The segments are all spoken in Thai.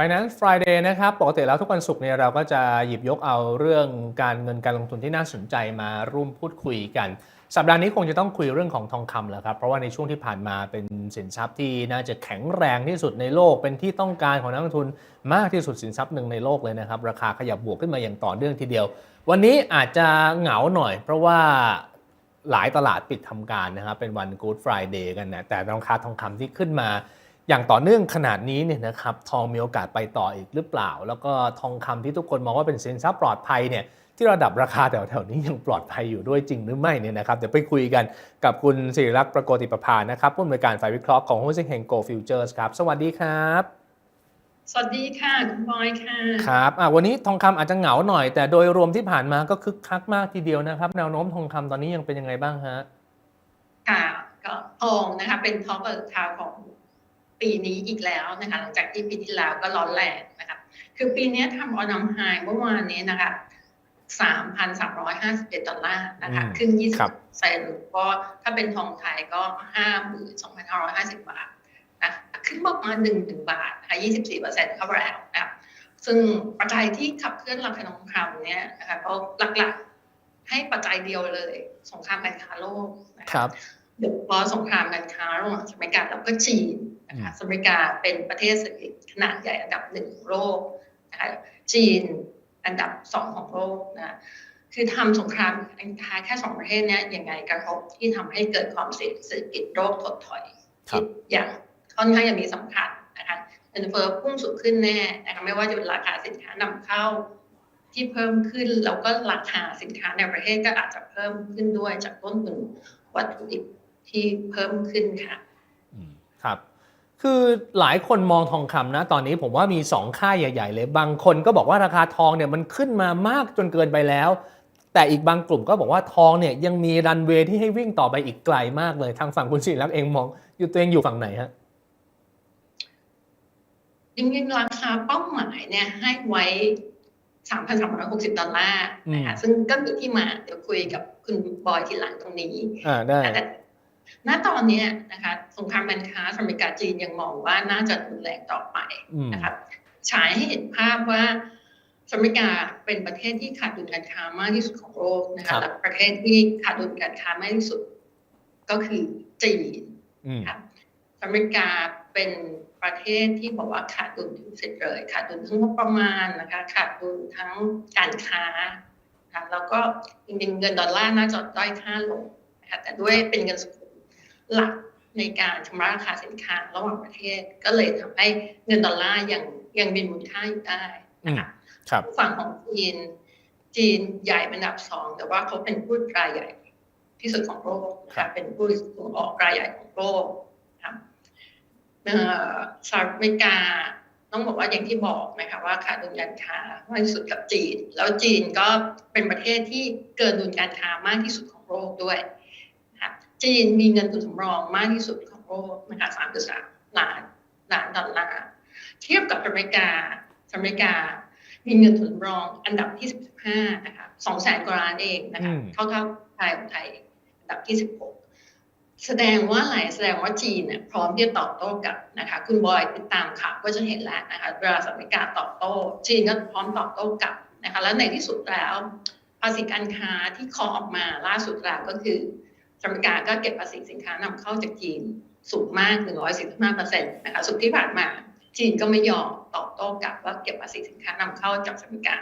Finance Friday นะครับ ปกติแล้วทุกวันศุกร์เนี่ยเราก็จะหยิบยกเอาเรื่องการเงินการลงทุนที่น่าสนใจมาร่วมพูดคุยกัน สัปดาห์นี้คงจะต้องคุยเรื่องของทองคำแหล้วครับ เพราะว่าในช่วงที่ผ่านมาเป็นสินทรัพย์ที่น่าจะแข็งแรงที่สุดในโลก เป็นที่ต้องการของนักลงทุนมากที่สุดสินทรัพย์หนึ่งในโลกเลยนะครับ ราคาขยับบวกขึ้นมาอย่างต่อเนื่องทีเดียว วันนี้อาจจะเหงาหน่อย เพราะว่าหลายตลาดปิดทำการนะครับเป็นวัน Good Friday กันนะแต่ราคาทองคำที่ขึ้นมา อย่างต่อเนื่องขนาดนี้เนี่ยนะครับทองมีโอกาสไปต่ออีกหรือเปล่า แล้วก็ทองคำที่ทุกคนมองว่าเป็นสินทรัพย์ปลอดภัยเนี่ยที่ระดับราคาแถวๆนี้ยังปลอดภัยอยู่ด้วยจริงหรือไม่เนี่ยนะครับเดี๋ยวไปคุยกันกับคุณสิริรักษ์ประโกติประพานะครับผู้อำนวยการฝ่ายวิเคราะห์ของหุ้นเซ็งเฮงโกฟิวเจอร์สครับสวัสดีครับสวัสดีค่ะคุณบอยค่ะครับอะวันนี้ทองคำอาจจะเหงาหน่อย แต่โดยรวมที่ผ่านมาก็คึกคักมากทีเดียวนะครับ แนวโน้มทองคำตอนนี้ยังเป็นยังไงบ้างฮะค่ะก็ทองนะคะเป็นท็อปเปอร์ทาวของ ปีนี้อีกแล้วนะคะหลังจากที่ปีที่แล้วก็ร้อนแรงนะคะคือปีนี้ทำออนนัมไฮเมื่อวานนี้นะคะ3,351 ดอลลาร์นะคะอืมขึ้น20ครับเซนก็ถ้าเป็นทองไทยก็ 52,550 บาทนะคะขึ้นประมาณ1 1 บาทนะคะ24เปอร์เซ็นต์เข้าไปแล้วนะคะซึ่งปัจจัยที่ขับเคลื่อนราคาทองคำเนี่ยนะคะก็หลักๆให้ปัจจัยเดียวเลย สงครามการค้าโลกนะะครับ โดยเฉพาะสงครามการค้าระหว่างสหรัฐอเมริกาแล้วก็จีนนะคะสหรัฐอเมริกาเป็นประเทศเศรษฐกิจขนาดใหญ่อันดับหนึ่งของโลกนะคะจีนอันดับสองของโลกนะคือทำสงครามการค้าแค่สองประเทศเนี้ยยังไงกระทบที่ทำให้เกิดความเสี่ยงเศรษฐกิจโลกถดถอยครับอย่างค่อนข้างจะมีสำคัญนะคะเงินเฟ้อพุ่งสูงขึ้นแน่นะคะไม่ว่าจะเป็นราคาสินค้านำเข้าที่เพิ่มขึ้นแล้วก็ราคาสินค้าในประเทศก็อาจจะเพิ่มขึ้นด้วยจากต้นทุนวัตถุดิบ ที่เพิ่มขึ้นค่ะอืมครับคือหลายคนมองทองคำนะ ตอนนี้ผมว่ามี 2 ค่ายใหญ่ ๆ เลย บางคนก็บอกว่าราคาทองเนี่ยมันขึ้นมามากจนเกินไปแล้ว แต่อีกบางกลุ่มก็บอกว่าทองเนี่ยยังมีรันเวย์ที่ให้วิ่งต่อไปอีกไกลมากเลยทางฝั่งคุณศิริรักษ์เองมอง อยู่ตัวเองอยู่ฝั่งไหนฮะจริงๆราคาเป้าหมายเนี่ยให้ไว้ 3,360 ดอลลาร์นะคะซึ่งก็มีที่มาเดี๋ยวคุยกับคุณบอยทีหลังตรงนี้อ่าได้แต่ ณตอนเนี้ยนะคะสงครามการค้าสหรัฐอเมริกาจีนยังมองว่าน่าจะรุนแรงต่อไปอืมนะครับฉายให้เห็นภาพว่าสหรัฐอเมริกาเป็นประเทศที่ขาดดุลการค้ามากที่สุดของโลกนะครัคะบและประเทศที่ขาดดุลการค้ามากที่สุด ก็คือจีนอืมครับสหรัฐอเมริกาเป็นประเทศที่บอกว่าขาดดุลถึงเสร็จเลยขาดดุลทั้งงบประมาณนะคะขาดดุลทั้งการค้านะคะแล้วก็จริงๆเงินดอลลาร์น่าจะด้อยค่าลงนะคะแต่ด้วยเป็นเงินสกุล หลักในการชำระราคาสินค้าระหว่างประเทศ ก็เลยทำให้เงินดอลลาร์ยังยังมีมูลค่าอยู่ได้นะคะครับฝั่งของจีน จีนใหญ่เป็นอันดับสอง แต่ว่าเขาเป็นผู้รายใหญ่ที่สุดของโลกนะครัคะบเป็นผู้ส่งออกรายใหญ่ของโลกนะครับเอ่อสหรัฐอเมริกาต้องบอกว่าอย่างที่บอกนะคะว่าขาดดุลการค้ามากที่สุดกับจีน แล้วจีนก็เป็นประเทศที่เกินดุลการค้ามากที่สุดของโลกด้วยนะคะ จีนมีเงินทุนสำรองมากที่สุดของโลกนะคะสามจุดสามล้านล้านดอลลาร์ เทียบกับอเมริกาสหรัฐอเมริกา มีเงินทุนรองอันดับที่15นะคะสองแสนกว่าล้านเองนะคะอืมเท่าเท่าไทยของไทยอันดับที่16แสดงว่าอะไรแสดงว่าจีนเนี่ยพร้อมที่จะตอบโต้กลับนะคะ คุณบอยติดตามข่าวก็จะเห็นแล้วนะคะเวลาสหรัฐอเมริกาตอบโต้ จีนก็พร้อมตอบโต้กลับนะคะ แล้วในที่สุดแล้วภาษีการค้าที่เคาะออกมาล่าสุดแล้วก็คือ สหรัฐอเมริกาก็เก็บภาษีสินค้านำเข้าจากจีนสูงมาก 145เปอร์เซ็นต์นะคะสุดที่ผ่านมาจีนก็ไม่ยอมตอบโต้กลับว่าเก็บภาษีสินค้านำเข้าจากสหรัฐอเมริกา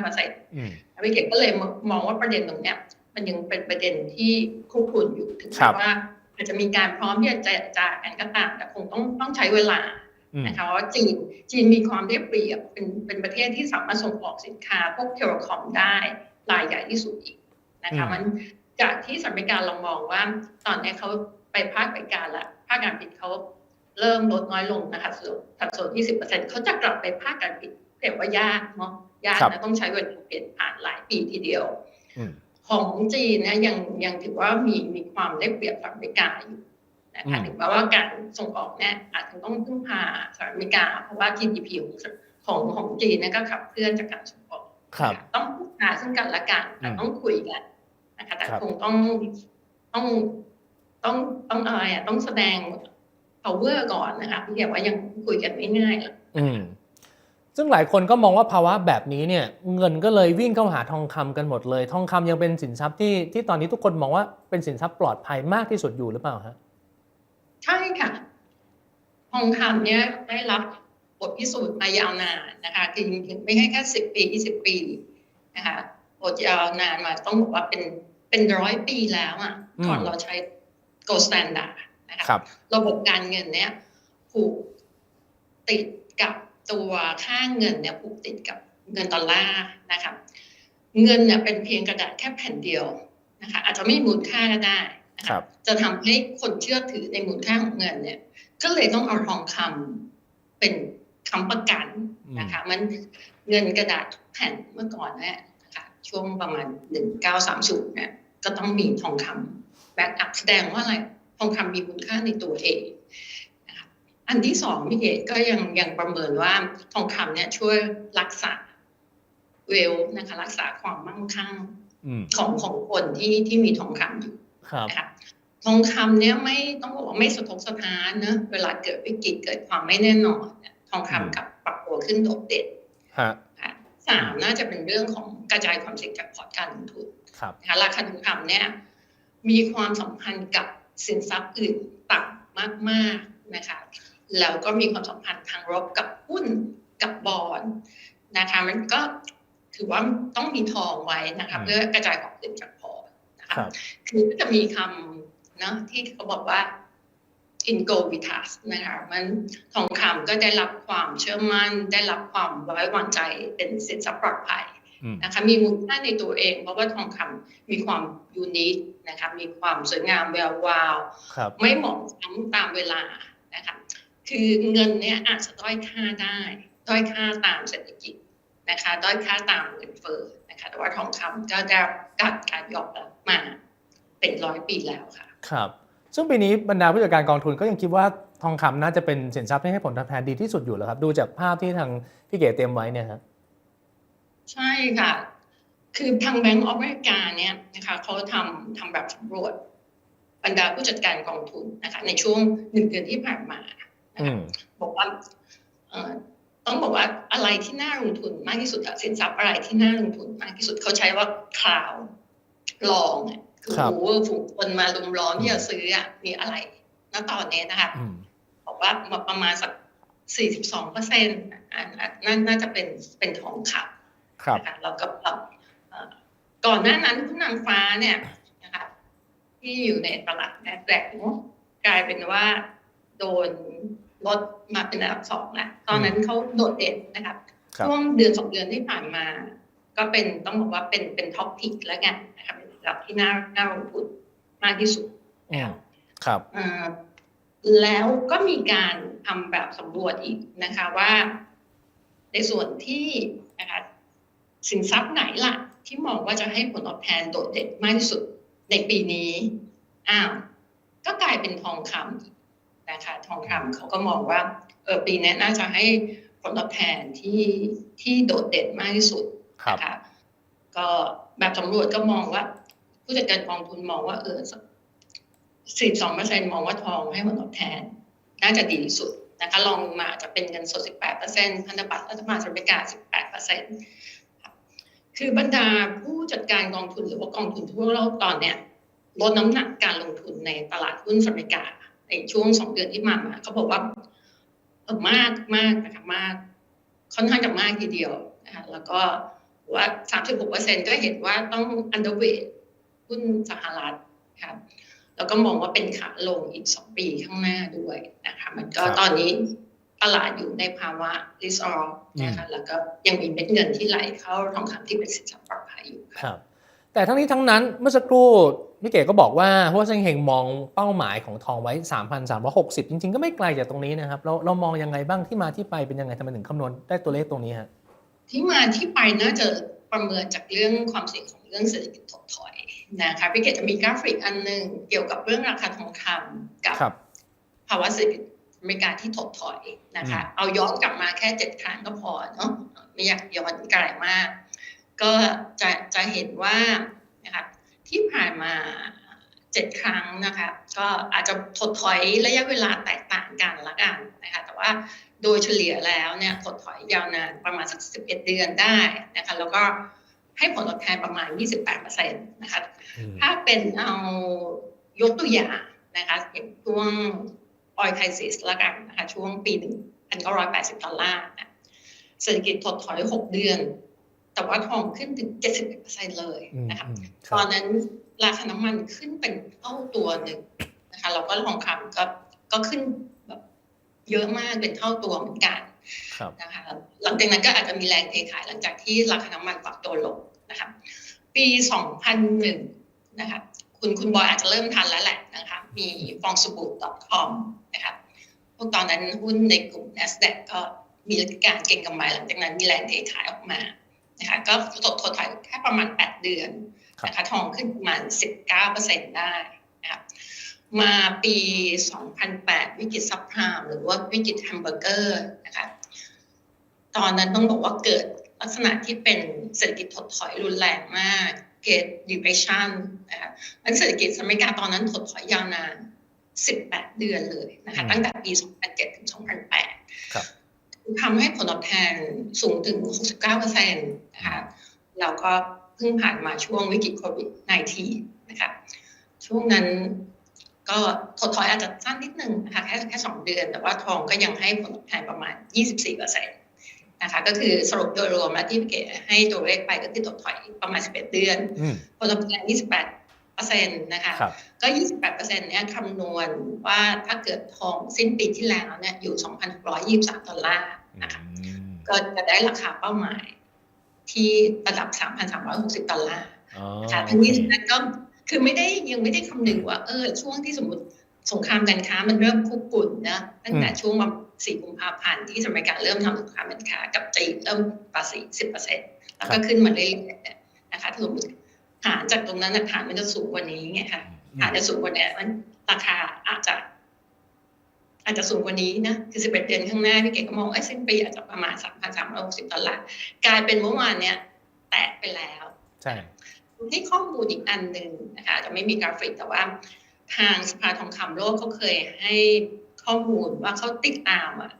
125เปอร์เซ็นต์อืมอเมริกาก็เลยมองว่าประเด็นตรงเนี้ยมันยังเป็นประเด็นที่คุกคุนอยู่ถึงครัแม้บว่าอาจจะมีการพร้อมที่จะเจรจากันก็ตาม แต่คงต้องต้องใช้เวลาอืมนะคะเพราะว่าจีนจีนมีความได้เปรียบเป็นเป็นประเทศที่สามารถส่งออกสินค้าพวกเทเลคอมได้รายใหญ่ที่สุดอีกนะคะอืมมัน จากที่สหรัฐอเมริกาเรามองว่า ตอนนี้เขาไปภาคบริการละภาคการผลิตเขาเริ่มลดน้อยลงนะคะส่วนสัดส่วน 20%เขาจะกลับไปภาคการผลิตเรียกว่ายากเนาะยากครับนะต้องใช้เวลาเปลี่ยนผ่านหลายปีทีเดียวอืมของจีนเนี่ยยังยังถือว่ามีมีความได้เปรียบสหรัฐอเมริกาอยู่นะคะอืมถึงแม้ว่าการส่งออกเนี่ยอาจจะต้องพึ่งพาสหรัฐอเมริกา เพราะว่า GDP ของของของจีนเนี่ยก็ขับเคลื่อนจากการส่งออกครับต้องพึ่งพาซึ่งกันและกันแต่อืมต้องคุยกัน นะคะแต่ครับคงต้องต้องต้องต้องอะไรอะต้องแสดง power ก่อนนะคะพี่เดียว่ายังคุยกันไม่ง่ายหรอกอืมซึ่งหลายคนก็มองว่าภาวะแบบนี้เนี่ยเงินก็เลยวิ่งเข้าหาทองคำกันหมดเลย ทองคำยังเป็นสินทรัพย์ที่ที่ตอนนี้ทุกคนมองว่าเป็นสินทรัพย์ปลอดภัยมากที่สุดอยู่หรือเปล่าฮะใช่ค่ะ ทองคำเนี่ยได้รับบทพิสูจน์มายาวนานนะคะคือจริงๆไม่ใช่แค่สิบปียี่สิบปีนะคะ บทยาวนานมาต้องบอกว่าเป็นเป็นร้อยปีแล้วอะอืมก่อนเราใช้ gold standard นะคะครับระบบการเงินเนี่ยผูกติดกับตัวค่าเงินเนี่ยผูกติดกับเงินดอลลาร์นะคะเงินเนี่ยเป็นเพียงกระดาษแค่แผ่นเดียวนะคะอาจจะไม่มีมูลค่าก็ได้นะครัคะบจะทำให้คนเชื่อถือในมูลค่าของเงินเนี่ย ก็เลยต้องเอาทองคำเป็นคำประกันนะคะ มันเงินกระดาษทุกแผ่นเมื่อก่อนเนี่ยนะคะ ช่วงประมาณหนึ่งเก้าสามศูนย์เนี่ยก็ต้องมีทองคำแบ็กอัพแสดงว่าอะไรทองคำมีมูลค่าในตัวเองนะคะอันที่สองพี่เกดก็ยังยังประเมินว่าทองคำเนี่ยช่วยรักษาเวลนะคะรักษาความมั่งคั่งอืมของของคนที่ที่มีทองคำอยู่ครับนะคะทองคำเนี่ยไม่ต้องบอกว่าไม่สะทกสะท้านเนอะเวลาเกิดวิกฤตเกิดความไม่แน่นอนเนี่ยทองคำกับปรับตัวขึ้นโดดเด่นฮะค่ะ สามน่าจะเป็นเรื่องของกระจายความเสี่ยงจากพอร์ตการลงทุนครับนะคะราคาทองคำเนี่ยมีความสัมพันธ์กับสินทรัพย์อื่นต่ำมากๆนะคะแล้วก็มีความสัมพันธ์ทางลบกับหุ้นกับบอลนะคะมันก็ถือว่าต้องมีทองไว้นะคะอืมเพื่อกระจายความเสี่ยงจากพอร์ตนะคคะรับคือก็จะมีคำนะที่เขาบอกว่า in go vitas นะคะมันทองคำก็ได้รับความเชื่อมั่น ได้รับความไว้วางใจเป็นสินทรัพย์ปลอดภัยอืมนะคะมีมูลค่าในตัวเอง เพราะว่าทองคำมีความยูนิคนะคะมีความสวยงามแวววาวครับไม่เหมาะซ้ำตามเวลานะคะคือเงินเนี่ยอาจจะด้อยค่าได้ ด้อยค่าตามเศรษฐกิจนะคะด้อยค่าตามเงินเฟ้อนะคะแต่ว่าทองคำก็ได้รับการการยอมรับมาเป็นร้อยปีแล้วค่ะ ครับ ซึ่งปีนี้บรรดาผู้จัดการกองทุนก็ยังคิดว่าทองคำน่าจะเป็นสินทรัพย์ที่ให้ผลตอบแทนดีที่สุดอยู่แล้วครับ ดูจากภาพที่ทางพี่เก๋เตรียมไว้เนี่ยครับใช่ค่ะ คือทางแบงก์ออเมริกาเนี่ยนะคะเขาทำทำแบบสำรวจบรรดาผู้จัดการกองทุนนะคะ ในช่วงหนึ่งเดือนที่ผ่านมานะอืคะมบอกว่าเอ่อต้องบอกว่าอะไรที่น่าลงทุนมากที่สุดอะสินทรัพย์อะไรที่น่าลงทุนมากที่สุดเขาใช้ว่าคลาวลองอะ คือครับโอ้โหฝูงคนมาลุมล้อมที่จะซื้ออะมีอะไรณตอนนี้นะคะอืมบอกว่ามาประมาณสักสี่สิบสองเปอร์เซ็นต์น่าจะเป็นเป็นทองคำครับนะคะแล้วก็เอ่อก่อนหน้านั้นหุ้นนางฟ้าเนี่ยนะคะที่อยู่ในตลาดแนสแดกกลายเป็นว่าโดนลดมาเป็นอันดับสองแล้วตอนนั้นเขาโดดเด่นนะคะครับช่วงเดือนสองเดือนที่ผ่านมา ก็เป็นต้องบอกว่าเป็นเป็นท็อปพิกแล้วกันนะคะเป็นระ ดับที่น่าน่าลงทุนมากที่สุดอืมครับเอ่อแล้วก็มีการทำแบบสำรวจอีกนะคะว่า ในส่วนที่นะคะสินทรัพย์ไหนล่ะ ที่มองว่าจะให้ผลตอบแทนโดดเด่นมากที่สุดในปีนี้อ้าวก็กลายเป็นทองคำอีกนะคะทองคำเขาก็มองว่าเออปีนี้น่าจะให้ผลตอบแทนที่ที่โดดเด่นมากที่สุดครับนะคะก็แบบสำรวจก็มองว่า ผู้จัดการกองทุนมองว่าเออสิบสองเปอร์เซ็นมองว่าทองให้ผลตอบแทน น่าจะดีที่สุดนะคะลองลงมาจะเป็นเงินสด 18เปอร์เซ็นพันธบัตรรัฐบาลสหรัฐอเมริกา 18เปอร์เซ็นคือบรรดาผู้จัดการกองทุนหรือว่ากองทุนทั่วโลกตอนเนี้ยลดน้ำหนักการลงทุนในตลาดหุ้นสหรัฐอเมริกา ในช่วงสองเดือนที่ผ่านมาเขาบอกว่าเออมากมากนะคะมาก ค่อนข้างจะมากทีเดียวนะคะแล้วก็ว่า 36เปอร์เซ็นก็เห็นว่าต้อง underweight หุ้นสหรัฐครับแล้วก็มองว่าเป็นขาลงอีกสองปีข้างหน้าด้วยนะคะมันก็ครับตอนนี้ตลาดอยู่ในภาวะ risk off นะคะแล้วก็ยังมีเม็ดเงินที่ไหลเข้าทองคำที่เป็นสินทรัพย์ปลอดภัยอยู่ครับแต่ทั้งนี้ทั้งนั้นเมื่อสักครู่พี่เก๋ก็บอกว่าหัวเซงเฮงมองเป้าหมายของทองไว้ 3,360 จริงๆ ก็ไม่ไกลจากตรงนี้นะครับ เราเรามองยังไงบ้างที่มาที่ไปเป็นยังไงทำไมถึงคำนวณได้ตัวเลขตรงนี้ฮะที่มาที่ไปน่าจะประเมินจากเรื่องความเสี่ยงของเรื่องเศรษฐกิจถดถอย นะคะพี่เกดจะมีกราฟิกอันหนึ่งเกี่ยวกับเรื่องราคาทองคำกับครับภาวะเศรษฐกิจอเมริกาที่ถดถอยนะคะ เอาย้อนกลับมาแค่เจ็ดครั้งก็พอเนาะไม่อยากย้อนไกลมาก ก็จะจะเห็นว่านะคะที่ผ่านมาเจ็ดครั้งนะคะ ก็อาจจะถดถอยระยะเวลาแตกต่างกันละกันนะคะ แต่ว่าโดยเฉลี่ยแล้วเนี่ยถดถอยยาวนานประมาณสัก11เดือนได้นะคะ แล้วก็ ให้ผลตอบแทนประมาณ 28%นะคะอืมถ้าเป็นเอายกตัวอย่างนะคะอย่างช่วงออยไคซิสละกันนะคะช่วงปีหนึ่งพันเก้าร้อยแปดสิบดอลลาร์นะเศรษฐกิจถดถอยหกเดือน แต่ว่าทองขึ้นถึงเจ็ดสิบเปอร์เซ็นเลยอืมนะคะอืมคตรัอบนนั้นราคาน้ำมันขึ้นเป็นเท่าตัวหนึ่งนะคะเราก็ทองคำก็ก็ขึ้นแบบเยอะมากเป็นเท่าตัวเหมือนกันครับ นะคะหลังจากนั้นก็อาจจะมีแรงเทขายหลังจากที่ราคาน้ำมันปรับตัวลงนะคะปี 2001 นะคะคุณคุณบอยอาจจะเริ่มทันแล้วแหละนะคะมีฟองสบู่ .com นะคะพวกตอนนั้นหุ้นในกลุ่ม NASDAQ ก็มีการเก็งกำไรหลังจากนั้นมีแรงเทขายออกมานะคะก็ตกถดถอยแค่ประมาณ 8 เดือนนะคะทองขึ้นประมาณ 19%ได้นะคะมาปี 2008 วิกฤตซับพรามหรือว่าวิกฤตแฮมเบอร์เกอร์นะคะ ตอนนั้นต้องบอกว่าเกิดลักษณะที่เป็นเศรษฐกิจถดถอยรุนแรงมาก เกิด depression นะคะมันเศรษฐกิจอเมริกาตอนนั้นถดถอยยาวนาน 18 เดือนเลยนะคะอืมตั้งแต่ปี 2007 ถึง 2008ครับทำให้ผลตอบแทนสูงถึง 69%นะคะแล้วก็เพิ่งผ่านมาช่วงวิกฤตโควิด -19 นะคะช่วงนั้นก็ถดถอยอาจจะสั้นนิดนึงนะคะแค่แค่สองเดือน แต่ว่าทองก็ยังให้ผลตอบแทนประมาณ 24เปอร์เซ็นต์ นะคะก็คือสรุปโดยรวมแล้วที่พี่เก๋ให้ตัวเลขไปก็คือถดถอยประมาณ 11 เดือนอืมผลตอบแทน28เปอร์เซ็นต์นะคะครับก็ 28เปอร์เซ็นต์เนี้ยคำนวณว่าถ้าเกิดทองสิ้นปีที่แล้วเนี่ยอยู่ 2,623 ดอลลาร์นะคะอืมก็จะได้ราคาเป้าหมายที่ระดับ 3,360 ดอลลาร์อ๋อค่ะโอทั้งนี้เคทั้งนั้นก็คือไม่ได้ยังไม่ได้คำนึงว่าเออช่วงที่สมมติสงครามการค้ามันเริ่มคุกกุ่นนะตั้งแต่ช่วงประมาณ สี่กุมภาพันธ์ที่สหรัฐอเมริกาเริ่มทำสงครามการค้ากับจีนเริ่มภาษีสิบเปอร์เซ็นต์แล้วก็ขึ้นมาเรื่อยๆนะคะถ้าสมมติฐานจากตรงนั้นนะฐานมันจะสูงกว่านี้ไงค่ะฐานจะสูงกว่านี้มันราคาอาจจะ อาจจะสูงกว่านี้นะคือสิบเอ็ดเดือนข้างหน้าพี่เก๋ก็มองไอ้ยสิ้นปีอาจจะประมาณสามพันสามร้อยหกสิบดอลลาร์กลายเป็นเมื่อวานเนี้ยแตะไปแล้ว ใช่ที่ข้อมูลอีกอันหนึ่งนะคะจะไม่มีกราฟิกแต่ว่า ทางสภาทองคำโลกเขาเคยให้ ข้อมูลว่าเขาติดตามอะ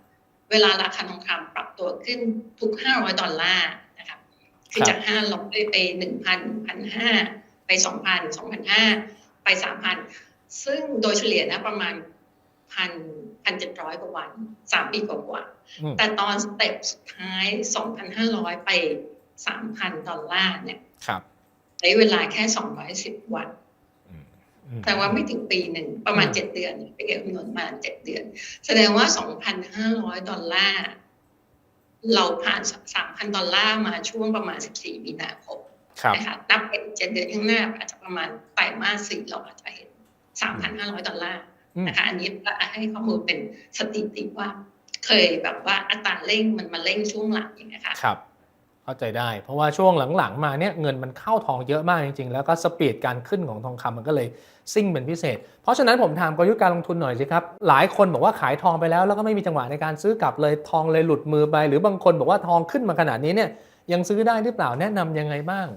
เวลาราคาทองคำปรับตัวขึ้นทุก 500 ดอลลาร์นะคะคือจาก500ไป1,000 1,500 ไป 2,000 2,500 ไป 3,000 ซึ่งโดยเฉลี่ยนะประมาณ1,000 1,700กว่าวัน3ปีกว่าๆอืมแต่ตอนสเต็ปสุดท้าย2,500ไป3,000ดอลลาร์เนี่ยครับใช้เวลาแค่210วันอืมอืม แต่ว่าไม่ถึงปีหนึ่งประมาณอืม7เดือนไปเก็บคำนวณมา7เดือน แสดงว่า2,500ดอลลาร์เราผ่าน3,000ดอลลาร์มาช่วงประมาณ14มีนาคมครับนะคะนับเป็น7เดือนข้างหน้า อาจจะประมาณไตรมาสสี่เราอาจจะเห็น3,500ดอลลาร์อืมนะคะอันนี้ก็ให้ข้อมูลเป็นสถิติว่า เคยแบบว่าอัตราเร่งมันมาเร่งช่วงหลังอย่างเงี้ยค่ะครับ เข้าใจได้ เพราะว่าช่วงหลังๆ มาเนี่ยเงินมันเข้าทองเยอะมากจริงๆ แล้วก็สปีดการขึ้นของทองคำมันก็เลยซิ่งเป็นพิเศษ เพราะฉะนั้นผมถามกลยุทธ์การลงทุนหน่อยสิครับ หลายคนบอกว่าขายทองไปแล้ว แล้วก็ไม่มีจังหวะในการซื้อกลับเลยทองเลยหลุดมือไป หรือบางคนบอกว่าทองขึ้นมาขนาดนี้เนี่ยยังซื้อได้หรือเปล่าแนะนำยังไงบ้าง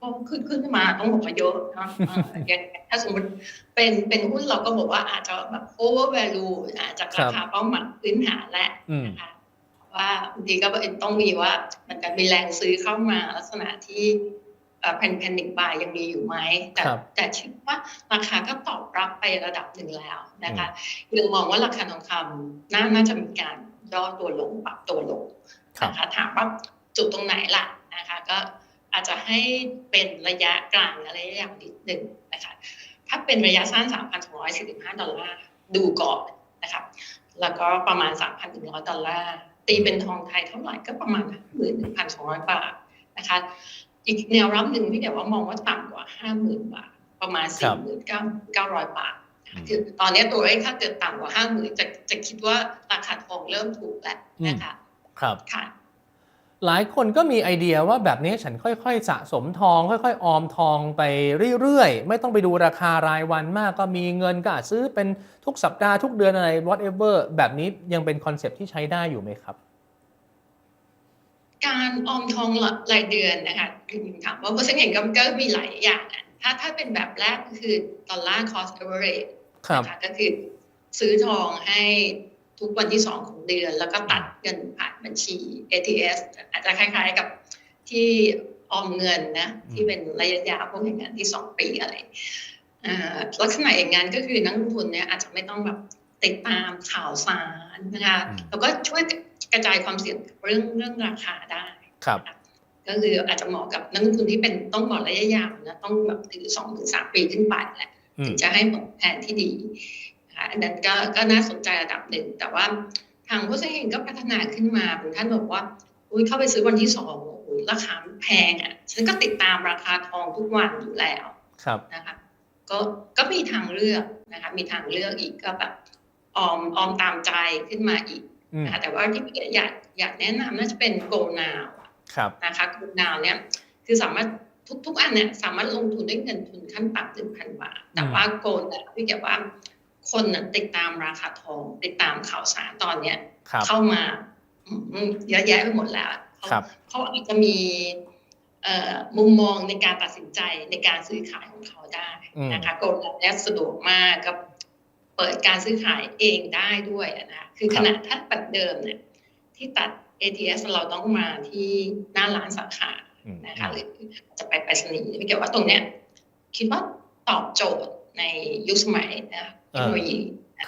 ก็ขึ้นขึ้นมาต้องบอกว่าเยอะนะเอออย่างถ้าสมมติเป็นเป็นหุ้นเราก็บอกว่าอาจจะแบบ over value อาจจะราคาเป้าหมายพื้นฐานแหละอืมนะคะ ว่าบางทีก็ต้องมีว่ามันจะมีแรงซื้อเข้ามาลักษณะที่แผ่นแพนิกบายยังมีอยู่ไหมแต่ครับแต่คิดว่าราคาก็ตอบรับไประดับหนึ่งแล้วนะคะยังมองว่าราคาทองคำน่าน่าจะมีการย่อตัวลงปรับตัวลงครับนะคะถามว่าจุดตรงไหนล่ะนะคะก็อาจจะให้เป็นระยะกลางและระยะยาวนิดหนึ่งนะคะถ้าเป็นระยะสั้น 3,245 ดอลลาร์ดูก่อนนะคะแล้วก็ประมาณ 3,100 ดอลลาร์ ตีเป็นทองไทยเท่าไหร่ก็ประมาณ11,200บาทนะคะ อีกแนวรับหนึ่งที่เดี๋ยวว่ามองว่าต่ำกว่า50,000บาท ประมาณครับ49,900บาทนะคะคือตอนนี้ตัวเลขถ้าเกิดต่ำกว่า50,000จะจะคิดว่าราคาทองเริ่มถูกแล้วนะคะ ครับค่ะ หลายคนก็มีไอเดียว่าแบบนี้ฉันค่อยๆ สะสมทอง ค่อย ๆ ออมทองไปเรื่อยๆ ไม่ต้องไปดูราคารายวันมากก็มีเงินก็อาจซื้อเป็นทุกสัปดาห์ทุกเดือนอะไร whatever แบบนี้ยังเป็นคอนเซปต์ที่ใช้ได้อยู่ไหมครับ การออมทองรายเดือนนะคะคือถามว่าเปอร์เซ็นต์เห็นก็ก็มีหลายอย่างอะถ้าถ้าเป็นแบบแรกก็คือดอลลาร์ cost average ครับนะคะก็คือซื้อทองให้ ทุกวันที่สองของเดือน แล้วก็ตัดเงินผ่านบัญชี ATS อาจจะคล้ายๆกับที่ออมเงินนะ ที่เป็นระยะยาวพวกอย่างนั้นที่สองปีอะไรอ่าลักษณะอย่างนั้นก็คือนักลงทุนเนี่ยอาจจะไม่ต้องแบบติดตามข่าวสารนะคะอืมแล้วก็ช่วยกระจายความเสี่ยงเรื่องเรื่องราคาได้ครับก็คืออาจจะเหมาะกับนักลงทุนที่เป็นต้องบอกระยะยาวนะต้องแบบถือสองถึงสามปีขึ้นไปแหละอืมถึงจะให้ผลตอบแทนที่ดีนะ คะอันนั้นก็ก็น่าสนใจระดับหนึ่ง แต่ว่าทางผู้เสียเองก็พัฒนาขึ้นมาบางท่านบอกว่า อุ้ยเข้าไปซื้อวันที่สองโอ้โหราคาแพงอะ ฉันก็ติดตามราคาทองทุกวันอยู่แล้วครับนะคะก็ก็มีทางเลือกนะคะ มีทางเลือกอีกก็แบบออมออมตามใจขึ้นมาอีกอืมนะคะแต่ว่าที่อยากอยากแนะนำน่าจะเป็นโกนาวครับนะคะคุณดาวเนี่ยคือสามารถทุกทุกอันเนี่ยสามารถลงทุนด้วยเงินทุนขั้นต่ำหนึ่งพันบาท แต่ว่าโกลเนี่ยพี่แกว่า คนน่ะติดตามราคาทอง ติดตามข่าวสารตอนเนี้ยครับเข้ามาอืมเยอะแยะไปหมดแล้วเขาครับเขาอาจจะมีเอ่อมุมมองในการตัดสินใจในการซื้อขายของเขาได้อืมนะคะโกลเนี่ยสะดวกมากกับเปิดการซื้อขายเองได้ด้วยนะคะคือคขรับนาดถ้าปัดเดิมเนี่ยที่ตัด ATS เราต้องมาที่หน้าร้านสาขาอืมนะคะหรือจะไปไปรษณีย์ไม่เกี่ยวว่าตรงเนี้ยคิดว่าตอบโจทย์ในยุคสมัยนะคะ เทคโนโลยี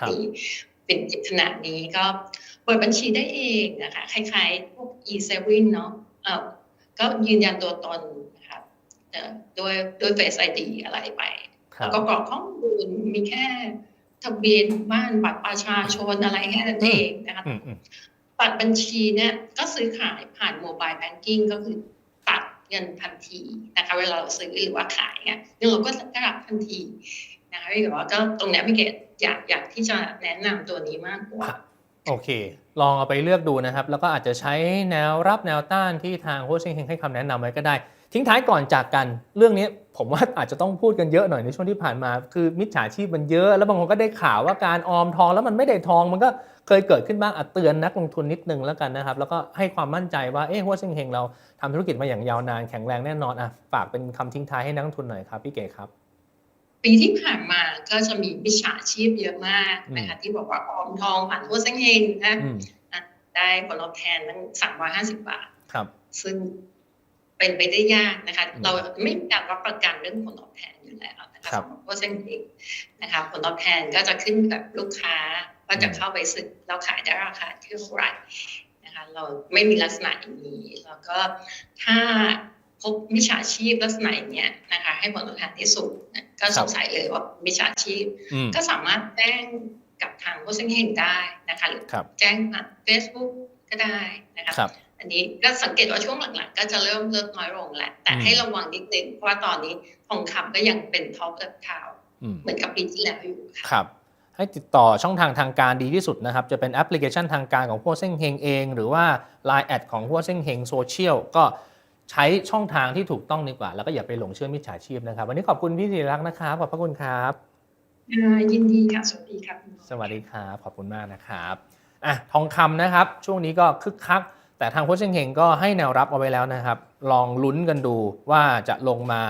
ครับที่เป็นขนาดนี้ก็เปิดบัญชีได้เองนะคะคล้ายๆพวก e7 เนาะเออก็ยืนยันตัวตนนะคะเอ่อโดยโดย Face ID อะไรไปครัแล้วบก็กรอกข้อมูลมีแค่ทะเบียนบ้านบัตรประชาชนอะไรแค่นั้นเองนะคะอืมอืมตัดบัญชีเนี่ยก็ซื้อขายผ่านโมบายแบงกิ้งก็คือตัดเงินทันทีนะคะเวลาเราซื้อหรือว่าขายเนี่ยเงินเราก็จะได้รับทันที นะคะพี่เกดว่าก็ตรงนี้พี่เกดอยากอยากที่จะแนะนำตัวนี้มากกว่าโอเค ลองเอาไปเลือกดูนะครับ แล้วก็อาจจะใช้แนวรับแนวต้านที่ทางโฮชเชงเฮงให้คำแนะนำไว้ก็ได้ ทิ้งท้ายก่อนจากกัน เรื่องนี้ผมว่าอาจจะต้องพูดกันเยอะหน่อยในช่วงที่ผ่านมา คือมิจฉาชีพมันเยอะ แล้วบางคนก็ได้ข่าวว่าการออมทองแล้วมันไม่ได้ทอง มันก็เคยเกิดขึ้นบ้างอะเตือนนักลงทุนนิดนึงแล้วกันนะครับ แล้วก็ให้ความมั่นใจว่า เอ๊ะโฮชเชงเฮงเราทำธุรกิจมาอย่างยาวนานแข็งแรงแน่นอนอะฝากเป็นคำทิ้งท้ายให้นักลงทุนหน่อยครับพี่เก๋ครับ ปีที่ผ่านมาก็จะมีมิจฉาชีพเยอะมากนะคะที่บอกว่าออมทองผ่านทั่วเส้นเฮงนะอืมได้ผลตอบแทนตั้งสามร้อยห้าสิบบาทครับ ซึ่งเป็นไปได้ยากนะคะอืมเราไม่มีการรับประกันเรื่องผลตอบแทนอยู่แล้วนะคะครับสำหรับพวกเส้นเองนะคะผลตอบแทนก็จะขึ้นกับลูกค้าว่าจะอืมเข้าไปซื้อเราขายได้ราคาที่เท่าไหร่นะคะ เราไม่มีลักษณะอย่างนี้ แล้วก็ถ้า พบมิจฉาชีพลักษณะอย่างเนี้ยนะคะ ให้ผลตอบแทนที่สูงนะก็สงสัยเลยว่ามิจฉาชีพอืมก็สามารถแจ้งกับทางผู้เส้นเฮงได้นะคะหรือครับแจ้งผ่าน Facebook ก็ได้นะคะครับอันนี้ก็สังเกตว่าช่วงหลังๆ ก็จะเริ่มลดน้อยลงแหละ แต่อืมให้ระวังนิดนึงเพราะว่าตอนนี้ทองคำก็ยังเป็นท็อปเอฟทาวอืมเหมือนกับปีที่แล้วอยู่ค่ะครับให้ติดต่อช่องทางทางการดีที่สุดนะครับ จะเป็นแอปพลิเคชันทางการของพวกเส้นเฮงเอง หรือว่า Line แอดของพวกเส้นเฮงโซเชียลก็ ใช้ช่องทางที่ถูกต้องดีกว่า แล้วก็อย่าไปหลงเชื่อมิจฉาชีพนะครับ วันนี้ขอบคุณพี่ธีรักษ์นะครับ ขอบพระคุณครับอ่ายินดีค่ะ สวัสดีครับ สวัสดีครับขอบคุณมากนะครับอะทองคำนะครับ ช่วงนี้ก็คึกคัก แต่ทางโคชเชงเฮงก็ให้แนวรับเอาไว้แล้วนะครับ ลองลุ้นกันดูว่าจะลงมา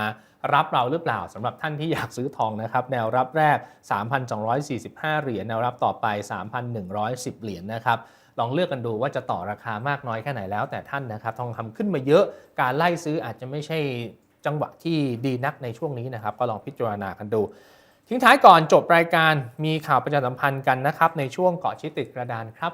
รับเราหรือเปล่าสำหรับท่านที่อยากซื้อทองนะครับ แนวรับแรก 3,245 เหรียญแนวรับต่อไป 3,110 เหรียญนะครับ ลองเลือกกันดูว่าจะต่อราคามากน้อยแค่ไหนแล้วแต่ท่านนะครับ ทองคำขึ้นมาเยอะการไล่ซื้ออาจจะไม่ใช่จังหวะที่ดีนักในช่วงนี้นะครับ ก็ลองพิจารณากันดู ทิ้งท้ายก่อนจบรายการมีข่าวประชาสัมพันธ์กันนะครับ ในช่วงเกาะชิดติดกระดานครับ